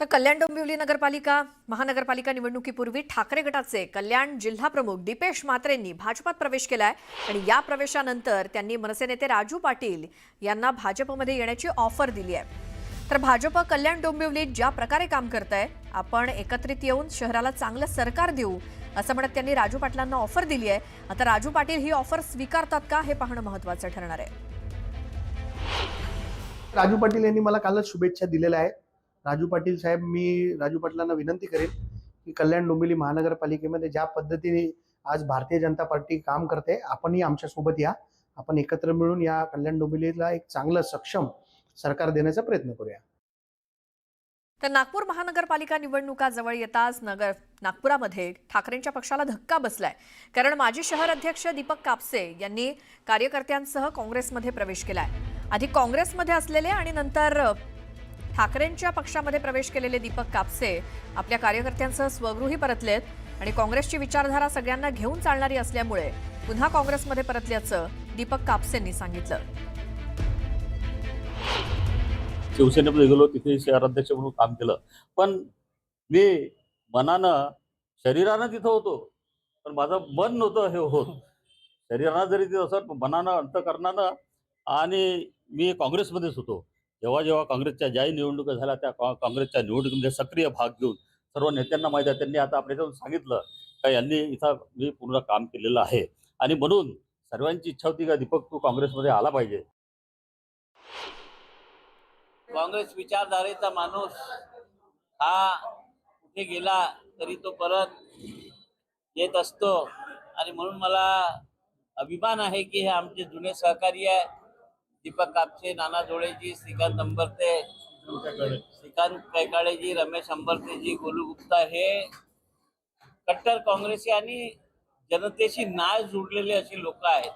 तर कल्याण डोंबिवली नगरपालिका महानगरपालिका निवडणुकीपूर्वी ठाकरे गटाचे कल्याण जिल्हा प्रमुख दीपेश म्हात्रेंनी भाजपात प्रवेश केलाय आणि या प्रवेशानंतर त्यांनी मनसे नेते राजू पाटील यांना भाजपमध्ये येण्याची ऑफर दिली आहे. तर भाजप कल्याण डोंबिवलीत ज्या प्रकारे काम करत आहे आपण एकत्रित येऊन शहराला चांगलं सरकार देऊ असं म्हणत त्यांनी राजू पाटलांना ऑफर दिली आहे. आता राजू पाटील ही ऑफर स्वीकारतात का हे पाहणं महत्त्वाचं ठरणार आहे. राजू पाटील यांनी मला कालच शुभेच्छा दिलेल्या आहेत. राजू पाटील साहेब मी राजू पाटलांना विनंती करेन की कल्याण डोंबिवली महानगरपालिकेमध्ये ज्या पद्धतीने आज भारतीय जनता पार्टी काम करते आपणही आमच्यासोबत या. आपण एकत्र मिळून या कल्याण डोंबिवलीला एक चांगलं सक्षम सरकार देण्याचा प्रयत्न करूया. तर नागपूर महानगरपालिका निवडणुका जवळ येताच नगर नागपुरामध्ये ठाकरेंच्या पक्षाला धक्का बसलाय. कारण माजी शहर अध्यक्ष दीपक कापसे यांनी कार्यकर्त्यांसह काँग्रेसमध्ये प्रवेश केलाय. आधी काँग्रेसमध्ये असलेले आणि नंतर ठाकरेंच्या पक्षामध्ये प्रवेश केलेले दीपक कापसे आपल्या कार्यकर्त्यांसह स्वगृही परतलेत आणि काँग्रेसची विचारधारा सगळ्यांना घेऊन चालणारी असल्यामुळे पुन्हा काँग्रेसमध्ये परतल्याचं दीपक कापसेंनी सांगितलं. शिवसेनेमध्ये गेलो तिथे शहराध्यक्ष म्हणून काम केलं. पण मी मनानं शरीरानं तिथं होतो. पण माझं मन नव्हतं हे होत. शरीरानं जरी तिथं असत पण मनानं अंतकरणानं आणि मी काँग्रेसमध्येच होतो. जेव्हा जेव्हा काँग्रेसच्या ज्याही निवडणुका झाल्या त्या काँग्रेसच्या निवडणुकीमध्ये सक्रिय भाग घेऊन सर्व नेत्यांना माहिती आहे. त्यांनी आता आपल्याच्यावर सांगितलं का यांनी इथं मी पूर्ण काम केलेलं आहे. आणि म्हणून सर्वांची इच्छा होती का दीपक तू काँग्रेसमध्ये आला पाहिजे? काँग्रेस विचारधारेचा माणूस हा कुठे गेला तरी तो परत येत असतो. आणि म्हणून मला अभिमान आहे की हे आमचे जुने सहकारी आहे. दीपक कापसे नाना जोळेजी श्रीकांत अंबरते श्रीकांत कैकाळेजी रमेश अंबरतेजी गोलू गुप्ता हे कट्टर काँग्रेसी आणि जनतेशी नाळ जुडलेले अशी लोक आहेत.